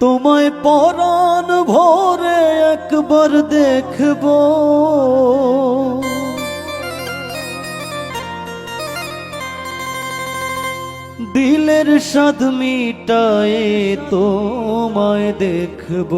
তোমায় পরাণ ভরে একবার দেখব। দিলের সাধ মিটায় তোমায় দেখব।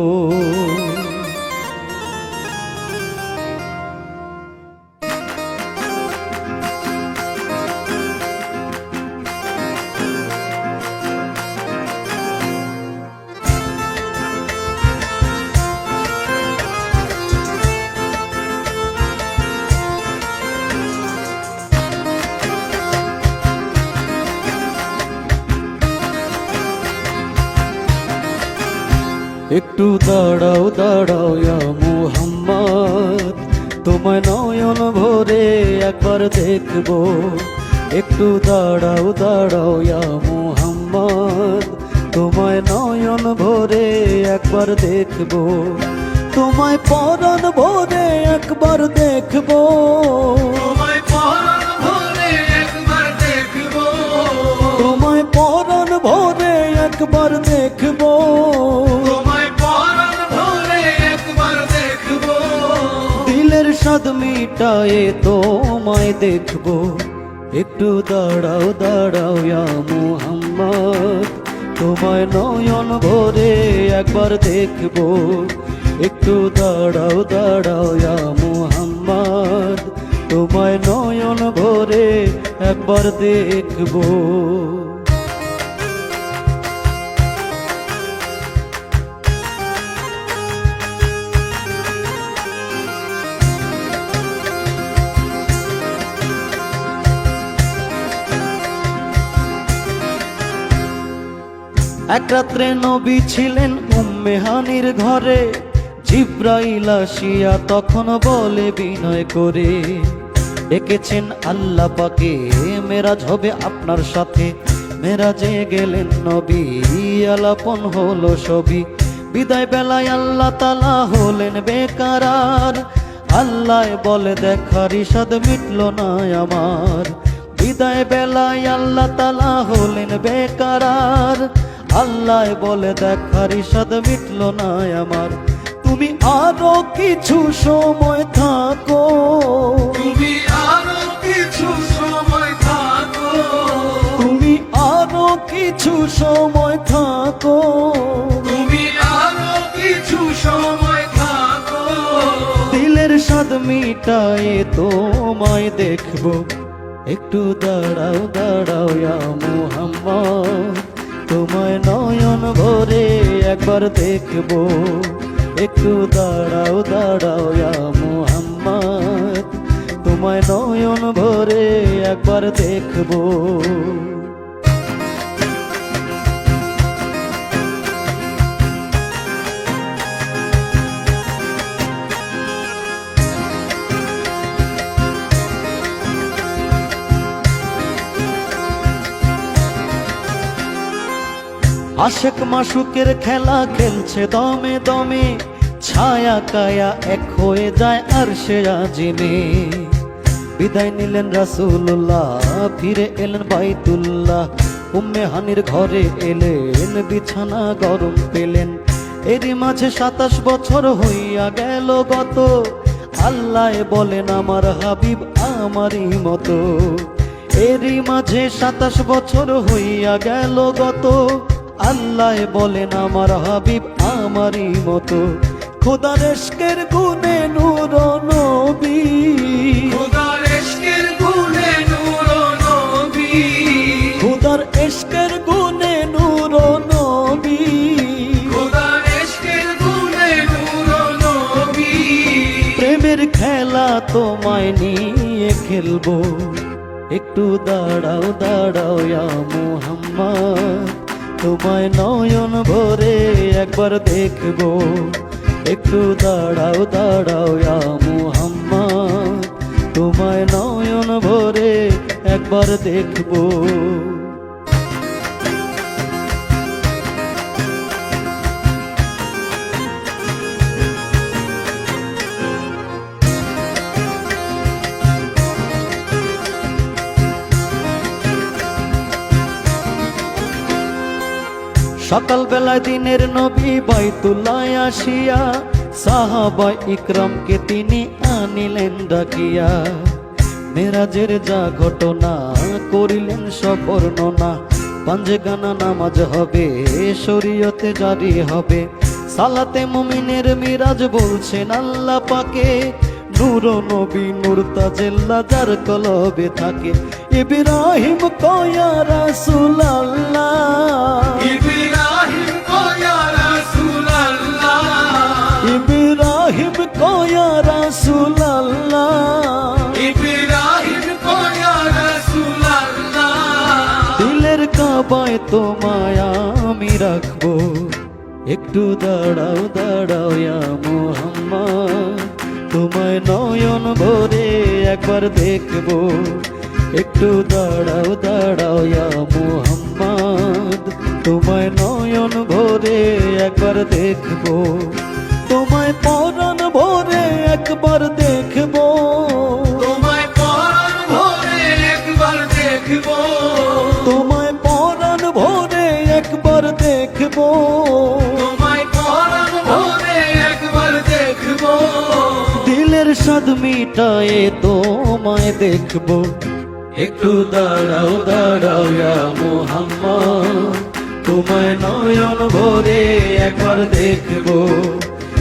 একটু দাঁড়াও দাঁড়াও ইয়া মুহাম্মদ। তোমায় নয়ন ভরে একবার দেখব। একটু দাঁড়াও দাঁড়াও ইয়া মুহাম্মদ। তোমায় নয়ন ভরে একবার দেখব। তোমায় পরন ভরে একবার দেখব। তোমায় পরাণ ভরে একবার দেখব। তোমায় পরন ভরে একবার দেখব। স্বাদ মিটায়ে তোমায় দেখব। একটু দাঁড়াও দাঁড়াও ইয়া মুহাম্মদ। তোমায় নয়ন ভরে একবার দেখব। একটু দাঁড়াও দাঁড়াও ইয়া মুহাম্মদ। তোমায় নয়ন ভরে একবার দেখব। এক রাত্রে নবী ছিলেন উম্মেহানির ঘরে। জিব্রাইল আসিয়া তখন বলে বিনয় করে ডেকেছেন আল্লাহ পাকে, মেরাজ হবে আপনার সাথে। মেরাজে গেলেন নবী, আলাপন হলো সবই। বিদায় বেলায় আল্লাহ তালা হলেন বেকারার আল্লাহ বলে দেখার ইসাদ মিটল না আমার। বিদায় বেলায় আল্লাহ তালা হলেন বেকারার আল্লাহ বলে দেখার ইসাদ মিটল না আমার। তুমি আরও কিছু সময় থাকো। তুমি আরও কিছু সময় থাকো। তুমি আরও কিছু সময় থাকো। তুমি আরও কিছু সময় থাকো। দিলের স্বাদ মিটায়ে তোমায় দেখব। একটু দাঁড়াও দাঁড়াও ইয়া মুহাম্মদ। তোমায় নয়ন ভরে একবার দেখব। একটু দাঁড়াও দাঁড়াও মোহাম্মদ। তোমায় নয়ন ভরে একবার দেখব। আশেক মাসুকের খেলা খেলছে দমে দমে, ছায়া কায়া এক হয়ে যায় আর সে আজিমে। বিদায় নিলেন রাসূলুল্লাহ, ফিরে এলেন বাইতুল্লাহ, উম্মে হানির ঘরে এলেন, বিছানা গরম পেলেন। এরই মাঝে সাতাশ বছর হইয়া গেল গত, আল্লাহ বলেন, আমার হাবিব আমারই মতো। এরই মাঝে সাতাশ বছর হইয়া গেল গত আল্লাহ বলেন আমার হাবিব আমারই মতো। খোদার এশকের গুনে নূর নবী। খোদার ইশকের গুণে নূর নবী। খোদার এশকের গুনে নূর নবী। খোদার ইশকের গুণে নূর নবী। প্রেমের খেলা তোমায় নিয়ে খেলব। একটু দাঁড়াও দাঁড়াও ইয়া মুহাম্মদ। তোমায় নয়ন ভরে একবার দেখব। একটু দাঁড়াও দাঁড়াও ইয়া হাম্মা তোমায় নয়ন ভরে একবার দেখব। সকাল বেলায় দিনের নবী বাইতুল্লায় আসিয়া, সাহাবা ইকরামকে তিনি আনিলেন ডাকিয়া। মেরাজের যা ঘটনা করিলেন সব বর্ণনা। পাঞ্জে গানা নামাজ হবে, শরীয়তে জারি হবে। সালাতে মুমিনের মিরাজ বলছেন আল্লাহ পাকে। নূর নবী নূর তাজেল্লা যার কলবে থাকে। ইব্রাহিম কয়া রাসূল আল্লাহ কয়া রাসূল আল্লাহ ইব্রাহিম কয়া রাসূলুল্লাহ। দিলের কাবায় তোমায় আমি রাখব। একটু দাঁড়াও দাঁড়াও ইয়া মোহাম্মদ। তোমায় নয়ন ভরে একবার দেখব। একটু দাঁড়াও দাঁড়াও ইয়া মোহাম্মদ। তোমায় নয়ন ভরে একবার দেখব। তোমায় ভরে একবার দেখব। তোমায় পরাণ ভরে একবার দেখব। তোমায় পরাণ ভরে একবার দেখব। তোমায় পরাণ ভরে একবার দেখব। দিলের স্বাদ মিটায়ে তোমায় দেখব। একটু দাঁড়াও দাঁড়াও মোহাম্মদ। তোমায় নয়ন ভরে একবার দেখব।